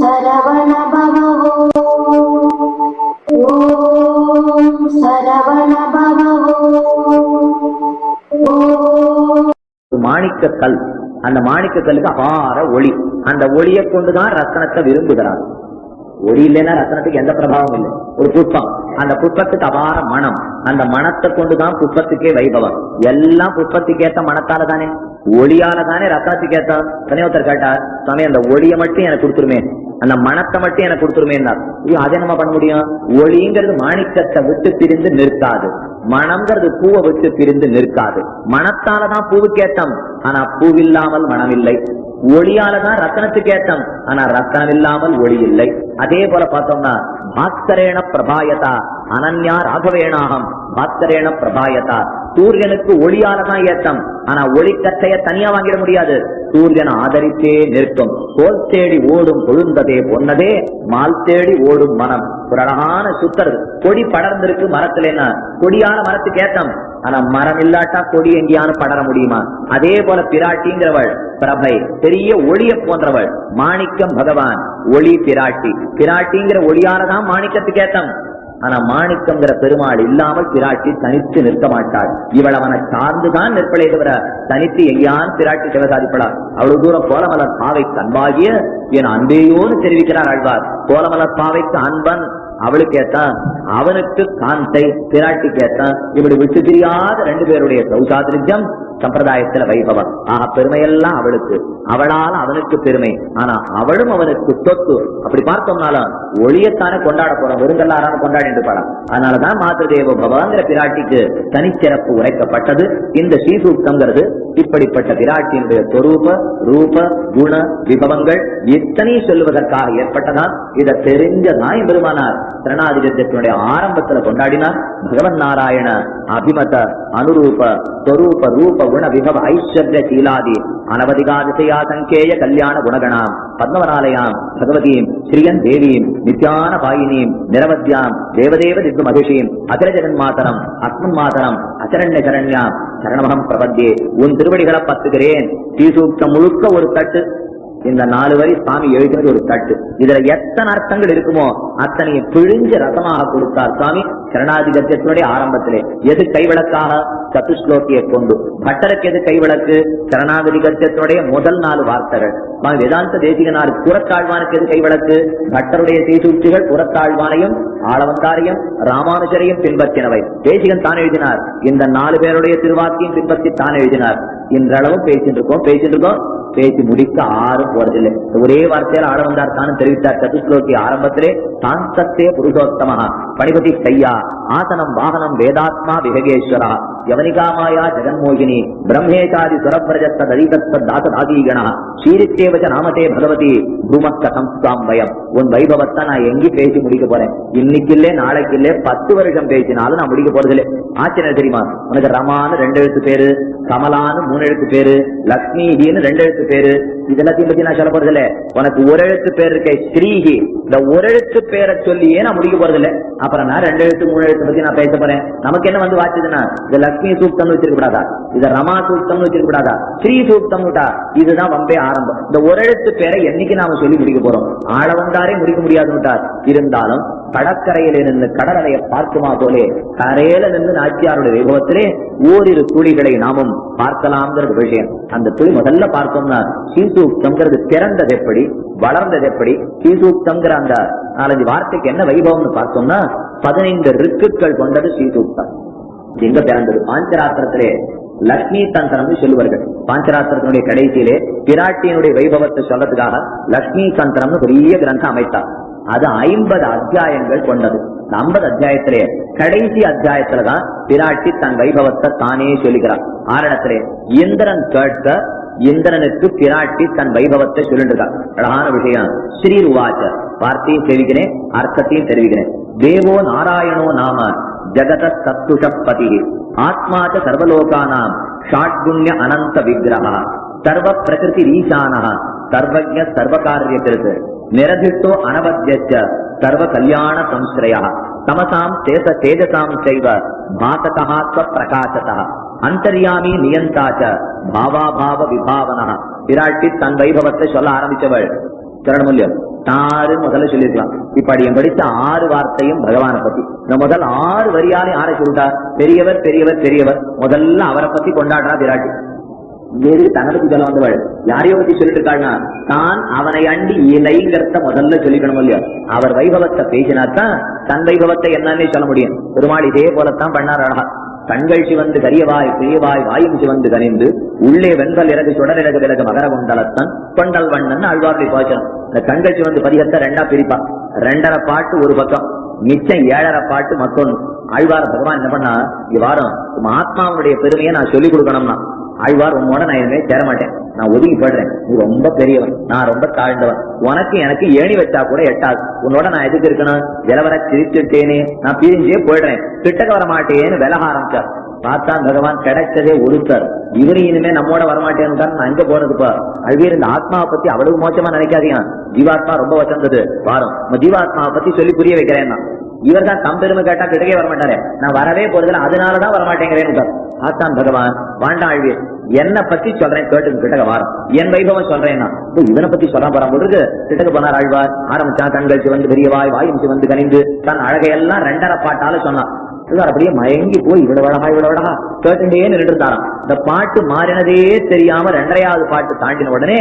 சரவண பவோ ஓம் சரவண மாணிக்க கல். அந்த மாணிக்க கல்லுக்கு அபார ஒளி. அந்த ஒளியை கொண்டுதான் ரத்தனத்தை விரும்புகிறார். ஒளி இல்லைன்னா ரத்தனத்துக்கு எந்த பிரபாவம் இல்லை. ஒரு புஷ்பம் அந்த புஷ்பத்துக்கு அபார மனம். அந்த மனத்தை கொண்டுதான் புஷ்பத்துக்கே வைபவம். எல்லாம் புஷ்பத்துக்கு ஏத்த மனத்தால தானே. ஒளியால தானே ரத்தனத்துக்கு ஏத்தா. தனியொருத்தர் கேட்டார் சுவாமி அந்த ஒளியை மட்டும் எனக்கு கொடுத்துருமே. அந்த மனத்தை மட்டும் எனக்கு கொடுத்துருமே ஐயோ அதை நம்ம பண்ண முடியும்? ஒளிங்கிறது மாணிக்கத்தை விட்டு பிரிந்து நிற்காது. மனம்ங்கிறது பூவை விட்டு பிரிந்து நிற்காது. மனத்தாலதான் பூவுக்கேத்தம் ஆனா பூவில்லாமல் மனம் இல்லை ஒளியாலதான் ரத்தனத்துக்கு ஏத்தம். ஆனா ரத்தனம் இல்லாமல் ஒளி இல்லை. அதே போல பார்த்தோம்னா பாஸ்கரேண பிரபாயதா அனன்யா ராகவேணாகம். பாஸ்கரேண பிரபாயதா. சூரியனுக்கு ஒளியாலதான் ஏத்தம். ஆனா ஒளிக்கட்டைய தனியா வாங்கிட முடியாது. சூரியனை ஆதரித்தே நிற்கும். கோல் தேடி ஓடும் கொழுந்ததே பொன்னதே மால் தேடி ஓடும் மனம். ஒரு அழகான சுத்தர் கொடி படர்ந்திருக்கு மரத்துலன்னா கொடியான மரத்துக்கு ஏத்தம். ஆனா மரம் இல்லாட்டா கொடி எங்கேயானு படர முடியுமா? அதே போல பிராட்டிங்கிறவள் பிரபை பெரிய ஒளிய போன்றவள் மாணிக்கம் பகவான் ஒளி பிராட்டி. பிராட்டிங்கிற ஒளியானதான் மாணிக்கத்துக்கு ஏத்தம். ஆனா மாணிக்கம்ங்கிற பெருமாள் இல்லாமல் பிராட்டி தனித்து நிற்க மாட்டாள். இவள் அவனை சார்ந்துதான் நிற்பலை தவிர தனித்து எங்கேயான் பிராட்டி சிவசாதிப்படா அவ்வளவு தூரம் கோலமலர் பாவை அன்பாகிய என் அன்பேயோன்னு தெரிவிக்கிறார் ஆழ்வார். கோலமலர் பாவைக்கு அன்பன் அவளுக்கு ஏத்தான் அவனுக்கு காந்தை பிராட்டி கேத்தான் இப்படி விட்டு தெரியாத ரெண்டு பேருடைய சௌசாதிரிஜம் சம்பிரதாயத்துல வைபவம். ஆக பெருமையெல்லாம் அவளுக்கு. அவளால் அவனுக்கு பெருமை. ஆனா அவளும் அவனுக்கு சொத்து. அப்படி பார்த்தோம்னாலும் ஒளியத்தானே கொண்டாட போறோம். விருந்தெல்லாரும் கொண்டாடிட்டு பாடம் அதனாலதான் மாததேவ பவாங்கிற பிராட்டிக்கு தனிச்சிறப்பு உரைக்கப்பட்டது. இந்த ஸ்ரீசூக்தங்கிறது இப்படிப்பட்ட பிராட்டியினுடைய சொரூப ரூப குண விபவங்கள் இத்தனை சொல்லுவதற்காக ஏற்பட்டதான் இதை தெரிஞ்சதான் பெருமானார் திரணாதிபத்தியத்தினுடைய ஆரம்பத்துல கொண்டாடினார். பகவன் நாராயண அபிமத அனுரூப ஸ்வரூப ரூப குண விபவ ஐஸ்வர்ய சீலாதி அனவதிகாதிசயா சங்கேய கல்யாண குணகணாம் பத்மவனாலயாம் பகவதீம் ஸ்ரீயன் தேவீம் நித்யான பாயினீம் நிரவத்யாம் தேவதேவ திக்கு மகிஷீம் அகில மாதரம் அஸ்மன் மாதரம் அச்சரண்ய சரண்யாம் சரணமகம் பிரபத்தியே உன் திருவடிகளை பத்துகிறேன் ஸ்ரீசூக்தம் முழுக்க ஒரு தட்டு இந்த நாலு வரி சுவாமி எழுதினது ஒரு தட்டு. இதுல எத்தனை அர்த்தங்கள் இருக்குமோ அத்தனை பிழிஞ்சு ரசமாக கொடுத்தார் சுவாமி சரணாதிகத்தியத்தினுடைய ஆரம்பத்திலே. எது கைவிளக்காக? சத்துஸ்லோக்கியை கொண்டு. பட்டருக்கு எது கைவிளக்கு? சரணாகதி முதல் நாலு வார்த்தைகள். சுவாமி வேதாந்த தேசிகனார் புறத்தாழ்வானுக்கு எது கைவிளக்கு? பட்டருடைய தீசூழ்ச்சிகள் புறத்தாழ்வானையும் ஆளவந்தாரையும் ராமானுஜரையும் பின்பற்றினவை. தேசிகன் தான் எழுதினார். இந்த நாலு பேருடைய திருவாக்கியும் பின்பற்றி தான் எழுதினார். இன்றளவும் பேசிட்டு இருக்கோம் பேசிட்டு இருக்கோம். பேசி முடிக்க ஆறும் போறதில்லை. ஒரே வார்த்தையால் ஆட வந்தார் தானும் தெரிவித்தார். சதுஸ்லோகி ஆரம்பத்திலே தான் சத்தே புருஷோத்தமஹா. பணிபதி கையா ஆசனம் வாகனம் வேதாத்மா விஹகேஸ்வரா யவனிகாமாயா ஜெகன்மோகினி பிரம்மேதாதி சுரப்பிரஜத்த தரிதத்வ ஸ்ரீரித்தேவச்ச நாமதே பகவதி பூமக்க சம்ஸ்தாம் வயம் உன் வைபவத்தை நான் எங்கி பேசி முடிக்க போறேன். இன்னைக்கு இல்லே நாளைக்கு இல்லே பத்து வருஷம் பேசினாலும் நான் முடிக்க போறதில்லை. ஆச்சரியம் தெரியுமா? உனக்கு ரமான்னு ரெண்டு எழுத்து பேரு கமலான்னு மூணு எழுத்து பேரு லக்ஷ்மிகின்னு ரெண்டு எழுத்து பேரு. இதெல்லாத்தையும் பத்தி நான் சொல்ல போறதில்ல உனக்கு ஒரு எழுத்து பேர் இருக்க ஸ்ரீஹி. இந்த ஒரு எழுத்து பேரை சொல்லியே நான் முடிக்க போறதில்ல அப்புறம் நான் ரெண்டு எழுத்து மூணு எழுத்து பத்தி நான் பேச போறேன். நமக்கு என்ன வந்து வாச்சதுன்னா இது லக்ஷ்மி சூக்தம்னு வச்சிருக்க கூடாதா? இது ரமா சூக்தம்னு வச்சிருக்க கூடாதா? ஸ்ரீ சூக்தம் இதுதான் வம்பே ஆரம்பம். இந்த ஒரு எழுத்து பேரை என்னைக்கு நாம சொல்லி முடிக்க போறோம்? ஆள வந்தாரே முடிக்க முடியாதுட்டார் இருந்தாலும் கடற்கரையில் இருந்து கடலலையை பார்க்குமா போலே கரையில நின்று நாச்சியாருடைய வைபவத்திலே ஓரிரு துளிகளை நாமும் பார்க்கலாம்ங்கிறது விஷயம். அந்த துளி முதல்ல பார்த்தோம்னா சீசூக்தம்ங்கிறது திறந்தது எப்படி வளர்ந்தது எப்படி சீசூக்தம்ங்கிற அந்த நாலஞ்சு வார்த்தைக்கு என்ன வைபவம்னு பார்த்தோம்னா பதினைந்து ரிக்குகள் கொண்டது சீசூக்தம். எங்க பிறந்தது? பாஞ்சராத்திரத்திலே லக்ஷ்மி தந்திரம்னு சொல்லுவார்கள். பாஞ்சராத்திரத்தினுடைய கடைசியிலே பிராட்டியினுடைய வைபவத்தை சொல்றதுக்காக லக்ஷ்மி தந்திரம்னு பெரிய கிரந்தம் அமைத்தார். அது ஐம்பது அத்தியாயங்கள் கொண்டது. இந்த ஐம்பது அத்தியாயத்திலே கடைசி அத்தியாயத்துலதான் பிராட்டி தன் வைபவத்தை தானே சொல்லுகிறார் ஆரணத்திலே இந்திரன் கேட்க இந்திரனுக்கு பிராட்டி தன் வைபவத்தை சொல்லிட்டு அழகான விஷயம். ஸ்ரீ உவாச்ச வார்த்தையும் தெரிவிக்கிறேன் அர்த்தத்தையும் தெரிவிக்கிறேன். தேவோ நாராயணோ நாம ஜகத சத்துஷப்பதி. ஆத்மாச்ச சர்வலோகானாம் ஷாட்குண்ய அனந்த விக்கிரக சர்வ பிரகிருதி ரீசானா சர்வஜ சர்வகாரிய கிருத்து நிரதிஷ்டோ அனவத்தியச்ச சர்வ கல்யாண சம்ஸ்ரய. தமசாம் தேச தேஜசாம் செய்வ பாசகாத்வ பிரகாசதா அந்தர்யாமி நியந்தாச்ச பாவாபாவ விபாவனா பிராட்டி தன் வைபவத்தை சொல்ல ஆரம்பித்தவள் சரணமூல்யம் தாறு தாரு முதல்ல சொல்லியிருக்கலாம். இப்ப படித்த ஆறு வார்த்தையும் பகவானை பத்தி. இந்த முதல் ஆறு வரியாலே ஆரை சொல்லிட்டா? பெரியவர் பெரியவர் பெரியவர். முதல்ல அவரை பத்தி கொண்டாடுறா விராட்டி வேறு தனது புதல வந்தவள் யாரையோ பத்தி சொல்லிட்டு இருக்காள்னா தான் அவனை அண்டி இலைங்கிறத முதல்ல சொல்லிக்கணும் இல்லையா அவர் வைபவத்தை பேசினாத்தான் தன் வைபவத்தை என்னன்னே சொல்ல முடியும் பெருமாள் இதே போலத்தான் பண்ணார் அழகா கண்கள் சிவந்து கரியவாய் பெரியவாய் வாயும் சிவந்து கனிந்து உள்ளே வெண்கல் இறகு சுடரிறகு விலகு மகர குண்டலத்தன் கொண்டல் வண்ணன் அழ்வார்களை பாய்ச்சணும் இந்த கண்கள் சிவந்து பதிகத்தை ரெண்டா பிரிப்பா ரெண்டரை பாட்டு ஒரு பக்கம் மிச்சம் ஏழரை பாட்டு மத்தொன்னு ஆழ்வார் பகவான் என்ன பண்ணா இவ்வாரம் ஆத்மாவுடைய பெருமையை நான் சொல்லிக் கொடுக்கணும்னா ஆழ்வார் உன்னோட நான் இனிமே சேர மாட்டேன் நான் ஒதுங்கி போடுறேன் நீ ரொம்ப பெரியவன். நான் ரொம்ப தாழ்ந்தவன். உனக்கு எனக்கு ஏணி வச்சா கூட எட்டாது. உன்னோட நான் எதுக்கு இருக்கணும்? இலவர சிரிச்சுட்டேனே. நான் பிரிஞ்சே போயிடுறேன். கிட்டக்க வர மாட்டேன்னு விலக ஆரம்பிச்சார் பார்த்தா பகவான் கிடைச்சதே ஒருத்தர். இவரு இனிமே நம்மோட வரமாட்டேன்னு நான் எங்க போனதுப்பா அழ்வீர் இந்த ஆத்மாவை பத்தி அவ்வளவு மோசமா நினைக்காதீங்க. ஜீவாத்மா ரொம்ப வசந்தது. வாரம் ஜீவாத்மாவை பத்தி சொல்லி புரிய வைக்கிறேன் இவர் தான் தம்பெருமை கேட்டா கிட்டக்கே வரமாட்டாரு. நான் வரவே போறதுல அதனாலதான் வரமாட்டேங்கிறேன்னு ஆத்தான் பகவான் வாண்டா அழ்வீர் என்ன பத்தி சொல்றேன் கேட்டு கிட்டக வாரம். என் வைபவம் சொல்றேன்னா. இப்ப இவனை பத்தி சொல்ல போற போல இருக்கு கிட்டக்க போனார் ஆழ்வார். ஆரம்பிச்சான் கண்கள் சிவந்து பெரியவாய் வாயும் சிவந்து கனிந்து தன் அழகையெல்லாம் ரெண்டரை பாட்டால சொன்னான். எல்லாரும் அப்படியே மயங்கி போய் இவ்வளவு அழகா இவ்வளவு அழகா கேட்டுட்டே நின்று இருந்தாராம் இந்த பாட்டு மாறினதே தெரியாம ரெண்டரையாவது பாட்டு தாண்டின உடனே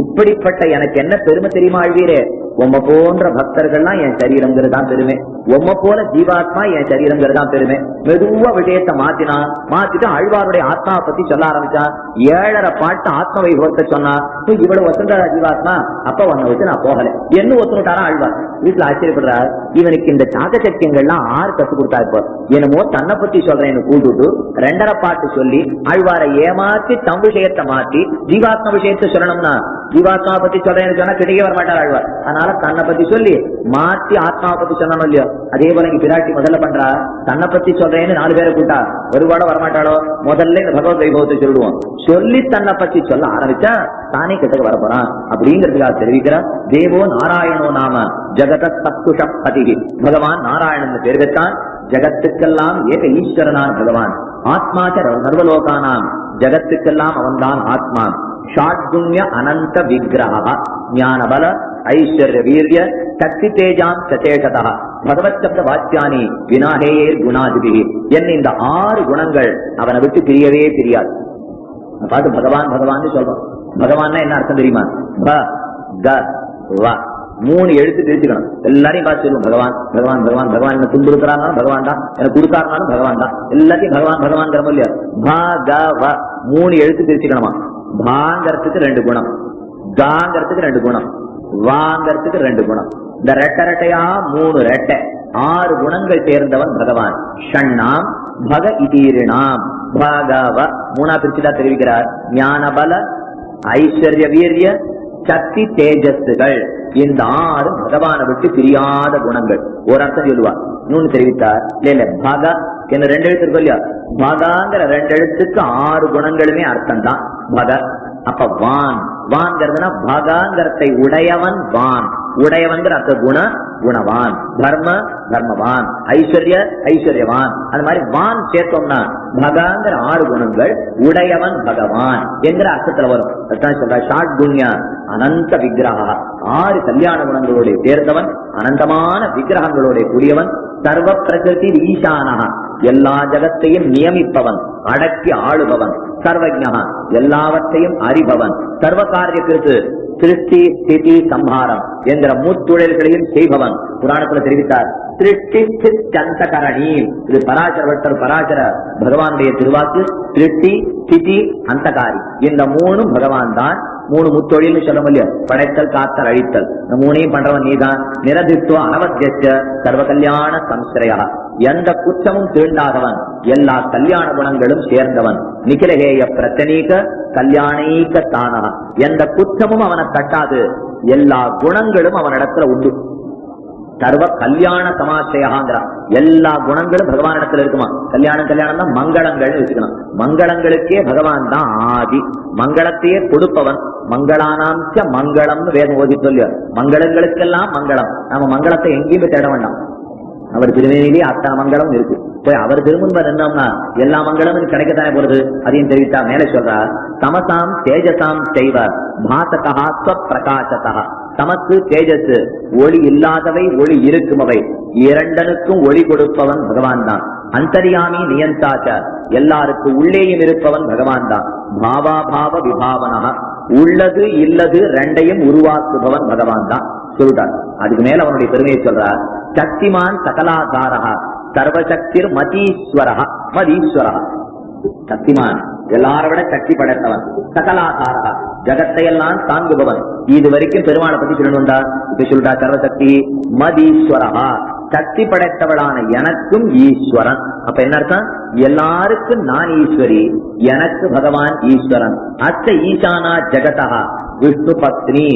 இப்படிப்பட்ட எனக்கு என்ன பெருமை தெரியுமா ஆழ்வீரே உம்ம போன்ற பக்தர்கள்லாம் என் சரீரம்ங்கிறது தான் பெருமை. உம்மை போல ஜீவாத்மா என் சரீரங்கிறது தான் பெருமை. மெதுவா விஷயத்தை மாத்தினா மாத்திட்டு அழ்வாருடைய ஆத்மா பத்தி சொல்ல ஆரம்பிச்சான் ஏழரை பாட்டு ஆத்ம வைபவத்தை சொன்னா இவ்வளவு வசந்தா ஜீவாத்மா? அப்ப உன்னை விட்டு நான் போகல. என்ன ஒத்துனுட்டாரா அழ்வார் வீட்டுல ஆச்சரியப்படுறாரு. இவனுக்கு இந்த சாக சக்கியங்கள்லாம் ஆறு கத்து கொடுத்தா இப்போ. என்னமோ தன்னை பத்தி சொல்றேன்னு கூட்டுட்டு ரெண்டரை பாட்டு சொல்லி அழ்வாரை ஏமாத்தி தம் விஷயத்தை மாத்தி ஜீவாத்மா விஷயத்தை சொல்லணும்னா ஜீவாத்மா பத்தி சொல்றேன்னு சொன்னா கிடைக்கவே வரமாட்டார் அழ்வார் அதனால தன்னை பத்தி சொல்லி மாத்தி ஆத்மாவை பத்தி சொன்னோம் இல்லையோ? அதே போல இங்க பிராட்டி முதல்ல பண்றா. தன்னை பத்தி சொல்றேன்னு நாலு பேரை கூட்டா ஒருபாட வரமாட்டாளோ? முதல்ல இந்த பகவத் வைபவத்தை சொல்லுவோம். சொல்லி தன்னை பத்தி சொல்ல ஆரம்பிச்சா தானே கிட்டக்கு வர போறான். அப்படிங்கிறதுக்காக தெரிவிக்கிறார் தேவோ நாராயணோ நாம ஜெகத சத்துஷ பதிகி. பகவான் நாராயணன் பேர் வச்சான் ஜகத்துக்கெல்லாம் ஏக ஈஸ்வரனான் பகவான். ஆத்மாச்ச சர்வலோகானாம். ஜகத்துக்கெல்லாம் அவன்தான் ஆத்மா. ஷாட்குண்ய அனந்த விக்கிரக. ஞானபல ஐஸ்வர்ய வீரிய சக்தி தேஜாம் சசேஷதா பகவத் சப்த வாக்கியானி வினாகேயர் குணாதிபி என்ன இந்த ஆறு குணங்கள் அவனை விட்டு பிரியவே பிரியாது. பார்த்து பகவான் பகவான் சொல்றோம். பகவான்னா என்ன அர்த்தம் தெரியுமா? ப க மூணு எழுத்து பிரிச்சுக்கணும். எல்லாரையும் பார்த்து சொல்லுவோம். பகவான் பகவான் பகவான் பகவான் என்ன துன்புறுத்துறாருனாலும் பகவான் தான். எனக்கு கொடுத்தாருனாலும் பகவான் தான். எல்லாத்தையும் பகவான் பகவான் இல்லையா? ப க வ. மூணு எழுத்து பிரிச்சுக்கணுமா? பாங்கிறதுக்கு ரெண்டு குணம். காங்கிறதுக்கு ரெண்டு குணம். வாங்கிறதுக்கு ரெண்டு குணம். இந்த ரெட்டை ரெட்டையா மூணு ரெட்டை. ஆறு குணங்கள் சேர்ந்தவன் பகவான். ஷண்ணாம் பக இதீரிணாம். பகவ. மூணா பிரிச்சுதான் தெரிவிக்கிறார். ஞானபல ஐஸ்வர்ய வீரிய சக்தி தேஜஸ்கள் இந்த ஆறு பகவானை விட்டு பிரியாத குணங்கள். ஒரு அர்த்தம் சொல்லுவார் இன்னொன்னு தெரிவித்தார். இல்ல இல்ல பக. என்ன ரெண்டு எழுத்து சொல்லியா? பகாங்கிற ரெண்டு எழுத்துக்கு ஆறு குணங்களுமே அர்த்தம் தான் பக. அப்ப வான். வான்கிறதுனா பகாங்கிறதை உடையவன் வான். உடையவன்கிற அர்த்த குண குணவான். தர்ம தர்மவான். ஐஸ்வர்ய ஐஸ்வர்யவான். அந்த மாதிரி வான் சேர்த்தோம்னா பகாங்கிற ஆறு குணங்கள் உடையவன் பகவான் என்கிற அர்த்தத்துல வரும். சொல்ற ஷாட் குண்யா அனந்த விக்கிரகா. ஆறு கல்யாண குணங்களோட சேர்ந்தவன் அனந்தமான விக்கிரகங்களோட கூடியவன் சர்வ பிரகிருதி ஈசானகா எல்லா ஜகத்தையும் நியமிப்பவன் அடக்கி ஆளுபவன். சர்வஜா எல்லாவற்றையும் அறிபவன். சர்வ காரியத்திற்கு சிருஷ்டி ஸ்திதி சம்ஹாரம் என்கிற முத்தொழில்களையும் செய்பவன். புராணத்துல தெரிவித்தார். சிருஷ்டி சந்தகரணி. இது பராசர பட்டர் பராசர பகவானுடைய திருவாக்கு. திருஷ்டி ஸ்திதி அந்தகாரி. இந்த மூணும் பகவான் தான் மூணு முத்தொழில்னு சொல்ல முடியும் படைத்தல் காத்தல் அழித்தல். இந்த மூணையும் பண்றவன் நீதான். நிரதித்துவ அனவத்திய சர்வ கல்யாண சம்சிரையா எந்த குற்றமும் தீண்டாதவன் எல்லா கல்யாண குணங்களும் சேர்ந்தவன். நிகிலகேய பிரச்சனீக கல்யாணீக தானா எந்த குற்றமும் அவனை தட்டாது. எல்லா குணங்களும் அவனிடத்துல உண்டு. சர்வ கல்யாண சமாசயாங்கிறான் எல்லா குணங்களும் பகவான் இடத்துல இருக்குமா? கல்யாணம் கல்யாணம் தான் மங்களங்கள் வச்சுக்கலாம் மங்களங்களுக்கே பகவான் தான் ஆதி. மங்களத்தையே கொடுப்பவன். மங்களானாம்ச மங்களம்னு வேதம் ஓதி சொல்லிய மங்களங்களுக்கெல்லாம் மங்களம். நம்ம மங்களத்தை எங்கேயுமே தேட வேண்டாம். அவர் திருமேனிலேயே அத்தனை மங்களம் இருக்கு. போய் அவர் திருமுன்பது என்னம்னா எல்லா மங்களமும் கிடைக்கத்தானே போறது? அதையும் தெரிவித்தா மேலே சொல்றார் தமசாம் தேஜசாம் செய்வ மாசகா பிரகாசகா தமக்கு தேஜஸ் ஒளி இல்லாதவை ஒளி இருக்குமவை. இரண்டனுக்கும் ஒளி கொடுப்பவன் பகவான் தான் அந்தரியாமி நியந்தாச்ச எல்லாருக்கும் உள்ளேயும் இருப்பவன் பகவான் தான் பாவா பாவ விபாவனா உள்ளது இல்லது ரெண்டையும் உருவாக்குபவன் பகவான் தான் சொல்லிட்டான் அதுக்கு மேல அவனுடைய பெருமையை சொல்றா சக்திமான் சகலாதாரா சர்வசக்திர் மதீஸ்வரா மதீஸ்வரா சக்திமான் எல்லாரை விட சக்தி படைத்தவன் சகலாதாரா ஜகத்தை எல்லாம் தாங்குபவன். இது வரைக்கும் பெருமாளை பத்தி சொல்லணும் இப்ப சொல்றா சர்வசக்தி மதீஸ்வரா சக்தி படைத்தவளான எனக்கும் ஈஸ்வரன். அப்ப என்ன அர்த்தம்? எல்லாருக்கும் நான் ஈஸ்வரி எனக்கு பகவான் ஈஸ்வரன். அத்த ஈசானா ஜெகதா விஷ்ணு பத்னி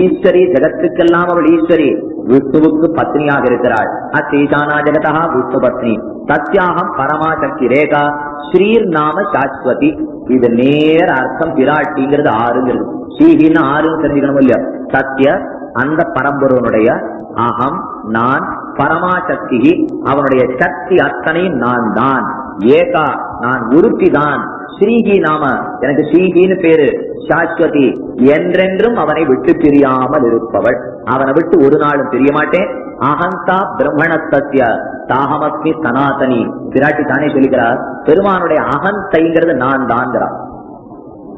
ஈஸ்வரி ஜெகத்துக்கெல்லாம் அவள் ஈஸ்வரி. விஷ்ணுவுக்கு பத்னியாக இருக்கிறாள். அத்த ஜெகதா விஷ்ணு பத்னி. சத்யாகம் பரமாசக்தி ரேகா ஸ்ரீர் நாம சாஸ்வதி. இது நேர அர்த்தம் பிராட்டிங்கிறது ஆறுங்கிறது. ஸ்ரீஹின்னு ஆறுன்னு தெரிஞ்சுக்கணும் இல்லையா? சத்ய அந்த பரம்பொருவனுடைய அகம் நான் பரமாசக்தி அவனுடைய சக்தி அத்தனை நான் தான். ஏகா நான் உருத்தி தான் ஸ்ரீகி நாம எனக்கு ஸ்ரீகின்னு பேரு. சாஸ்வதி என்றென்றும் அவனை விட்டு பிரியாமல் இருப்பவள். அவனை விட்டு ஒரு நாளும் பிரிய மாட்டேன். அகந்தா பிரம்மணஸ்திய தாகமஸ்மி சனாதனி. பிராட்டி தானே சொல்லிக்கிறார் பெருமானுடைய அகந்தைங்கிறது நான் தான்கிறார்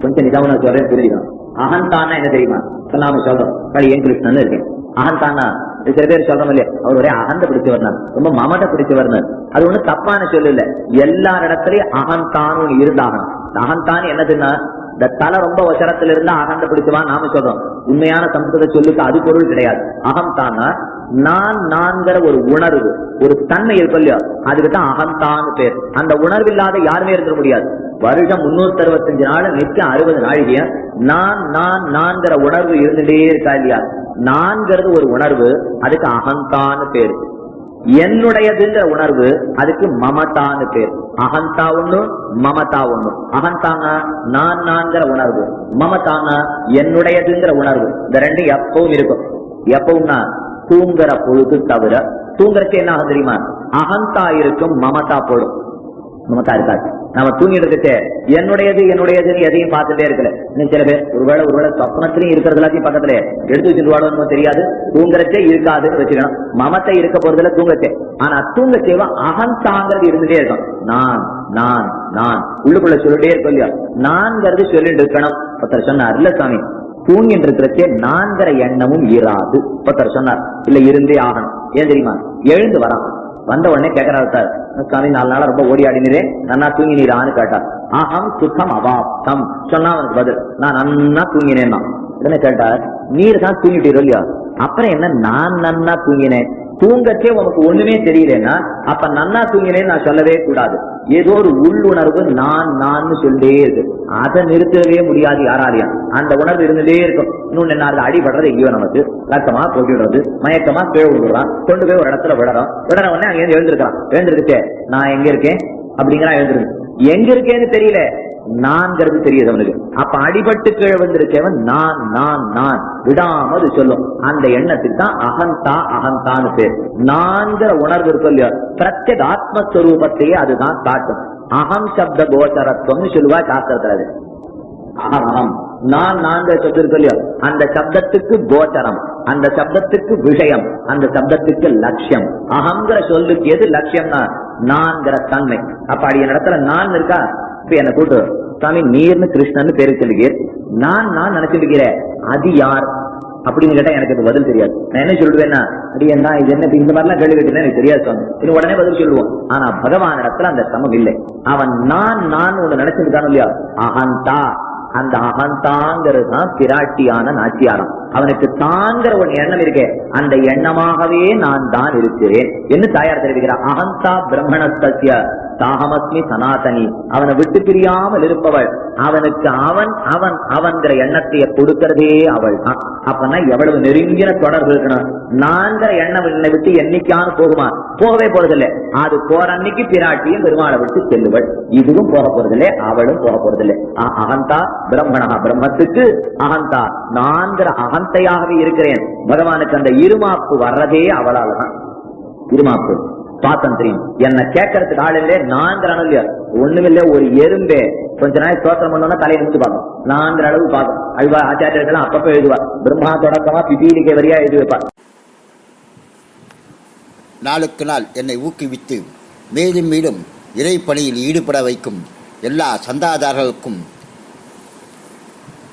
கொஞ்சம் நிஜம் நான் சொல்றேன் புரிஞ்சுக்கணும் அகந்தான்னா என்ன தெரியுமா? சொல்லாம சொல்றோம். படி ஏன் கிருஷ்ணன் இருக்கேன். அகந்தானா சில பேர் சொல்றோம் இல்லையா? அவர் ஒரே அகந்த பிடிச்சு வரணும் ரொம்ப மமத பிடிச்சு வரணும் அது ஒண்ணு தப்பான சொல்லு இல்ல எல்லார் இடத்துலயும் அகந்தான் ஒண்ணு இருந்தாகணும். அகந்தான் என்னதுன்னா இந்த தலை ரொம்ப வசரத்துல இருந்தா அகந்த பிடிச்சவான் நாம சொல்றோம். உண்மையான சம்ஸ்கிருத சொல்லுக்கு அது பொருள் கிடையாது. அகம்தான்னா நான் நான்கிற ஒரு உணர்வு ஒரு தன்மை இருக்கும் இல்லையா? அதுக்கு தான் அகம்தான்னு பேர். அந்த உணர்வு இல்லாத யாருமே இருக்க முடியாது. வருஷம் முன்னூத்தி அறுபத்தஞ்சு நாள் நிச்சயம் அறுபது நாழிகைய நான் நான் நான்கிற உணர்வு இருந்துட்டே இருக்கா இல்லையா? நான்கிறது ஒரு உணர்வு அதுக்கு அகந்தான்னு பேரு. என்னுடையதுங்கிற உணர்வு அதுக்கு மமதான்னு பேர். அகந்தா ஒண்ணு மமதா ஒண்ணு. அகந்தாங்க நான் நான்கிற உணர்வு. மமதாங்க என்னுடையதுங்கிற உணர்வு. இந்த ரெண்டு எப்பவும் இருக்கும். எப்பவும்னா தூங்குற பொழுது தவிர தூங்குறதுக்கு என்ன ஆகும் தெரியுமா? அகந்தா இருக்கும் மமதா போடும். நமக்கா இருக்காது நாம தூங்கிட்டு இருக்கே என்னுடையது என்னுடையதுன்னு எதையும் பார்த்துட்டே இருக்கல. இன்னும் சில பேர் ஒருவேளை ஒருவேளை சொப்னத்திலையும் இருக்கிறது எல்லாத்தையும் பக்கத்துல எடுத்து வச்சுட்டு தெரியாது. தூங்குறச்சே இருக்காதுன்னு வச்சுக்கணும். மமத்தை இருக்க போறதுல தூங்கச்சே ஆனா தூங்கச்சேவா அகந்தாங்கிறது இருந்துட்டே இருக்கும் நான் நான் நான். உள்ளுக்குள்ள சொல்லிட்டே இருக்கும் இல்லையா? நான்கிறது சொல்லிட்டு இருக்கணும். ஒருத்தர் சொன்னார் இல்ல சாமி தூங்கிட்டு இருக்கிறச்சே நான்கிற எண்ணமும் இராது. ஒருத்தர் சொன்னார் இல்ல இருந்தே ஆகணும். ஏன் தெரியுமா? எழுந்து வரான். வந்த உடனே கேட்கிறாரு சார் சாமி நாலு நாளா ரொம்ப ஓடி ஆடினீரே நன்னா தூங்கினீரான்னு கேட்டார். அகம் சுத்தம் அவாப்தம். சொன்னா அவனுக்கு பதில் நான் நன்னா தூங்கினேன்னா. உடனே கேட்டார் நீர் தான் தூங்கிட்டீரோ இல்லையா? அப்புறம் என்ன நான் நன்னா தூங்கினேன். தூங்கச்சே உனக்கு ஒண்ணுமே தெரியலன்னா அப்ப நன்னா தூங்கினேன்னு நான் சொல்லவே கூடாது. ஏதோ ஒரு உள்ளுணர்வு நான் நான் சொல்லிட்டே இருக்கு அதை நிறுத்தவே முடியாது யாராலையும். அந்த உணர்வு இருந்துட்டே இருக்கும். இன்னொன்னு என்ன அதுல அடிபடுறது எங்கேயோ நமக்கு. ரத்தமா போட்டுடுறது மயக்கமா கீழே விடுறான் கொண்டு போய் ஒரு இடத்துல விடறோம் விடற உடனே அங்கே இருந்து எழுந்திருக்கான் எழுந்திருக்கே நான் எங்க இருக்கேன்? அப்படிங்கிறான் எழுந்திருக்கு எங்க இருக்கேன்னு தெரியல. நான்கிறது தெரியுது அவனுக்கு. அப்ப அடிபட்டு கீழே வந்திருக்கவன் நான் நான் நான். விடாமல் சொல்லும். அந்த எண்ணத்துக்கு தான் அகந்தா அகந்தான்னு பேர். நான்கிற உணர்வு இருக்கும் இல்லையா பிரத்யேக ஆத்மஸ்வரூபத்தையே அதுதான் காட்டும். அகம் சப்த கோச்சரத்துவம்னு சொல்லுவா சாஸ்திரத்துல அது. அகம் நான் நான்கிற சொத்து இருக்கு இல்லையோ அந்த சப்தத்துக்கு கோச்சரம் அந்த சப்தத்துக்கு விஷயம் அந்த சப்தத்துக்கு லட்சியம். அகங்கிற சொல்லுக்கு எது லட்சியம்னா நான்கிற தன்மை. அப்ப அடி இடத்துல நான் இருக்கா? இப்ப என்ன கூட்டு சாமி நீர்னு கிருஷ்ணன் பேரு சொல்லுகிறேன் நான் நான் நினைச்சிருக்கிறேன். அது யார்? அப்படின்னு கேட்டா எனக்கு அது பதில் தெரியாது. நான் என்ன சொல்லுவேன்னா அடி என்ன இது என்ன இந்த மாதிரிலாம் கேள்வி கேட்டீங்கன்னா எனக்கு தெரியாது சுவாமி இது உடனே பதில் சொல்லுவோம். ஆனா பகவான் இடத்துல அந்த சமம் இல்லை. அவன் நான் நான் ஒண்ணு நினைச்சிருக்கானோ இல்லையா அகந்தா. அந்த அகந்தாங்கிறது தான் பிராட்டியான நாச்சியாரம். அவனுக்கு தாங்கிற ஒரு எண்ணம் இருக்கே. அந்த எண்ணமாகவே நான் தான் இருக்கிறேன். என்று தாயார் தெரிவிக்கிறார்? அகந்தா பிரம்மணஸ்திய தாகமஸ்மி சனாதனி. அவனை விட்டு பிரியாமல் இருப்பவள். அவனுக்கு அவன் அவன் அவன்கிற எண்ணத்தை கொடுக்கிறதே அவள் தான். அப்பனா எவ்வளவு நெருங்கின தொடர்பு இருக்கணும். நான்கிற எண்ணம் என்னை விட்டு என்னைக்கான போகுமா? போகவே போறதில்லை. அது போற அன்னைக்கு பிராட்டியும் பெருமாளை விட்டு செல்லுவள். இதுவும் போக போறதில்லை. அவளும் போக போறதில்லை. அகந்தா பிரம்மணா. பிரம்மத்துக்கு அகந்தா. நான்கிற அகந்தையாகவே இருக்கிறேன். பகவானுக்கு அந்த இருமாப்பு வர்றதே அவளால தான். இருமாப்பு. பார்த்தோம் தெரியும்? என்ன கேட்கறதுக்கு ஆள் இல்லையே நான்கிற இல்லையா? ஒண்ணுமில்ல ஒரு எறும்பே. கொஞ்ச நாள் தோற்றம் பண்ணோம்னா தலையை நிமிச்சு பார்க்கும். நான்கிற அளவு பார்க்கும். அழிவா ஆச்சாரியர்கள் அப்பப்ப எழுதுவா பிரம்மா தொடக்கமா பிபீலிக்கை வரியா எழுதி வைப்பார். நாளுக்கு நாள் என்னை ஊக்குவித்து மேலும் மேலும் இறைப்பணியில் ஈடுபட வைக்கும் எல்லா சந்தாதாரர்களுக்கும்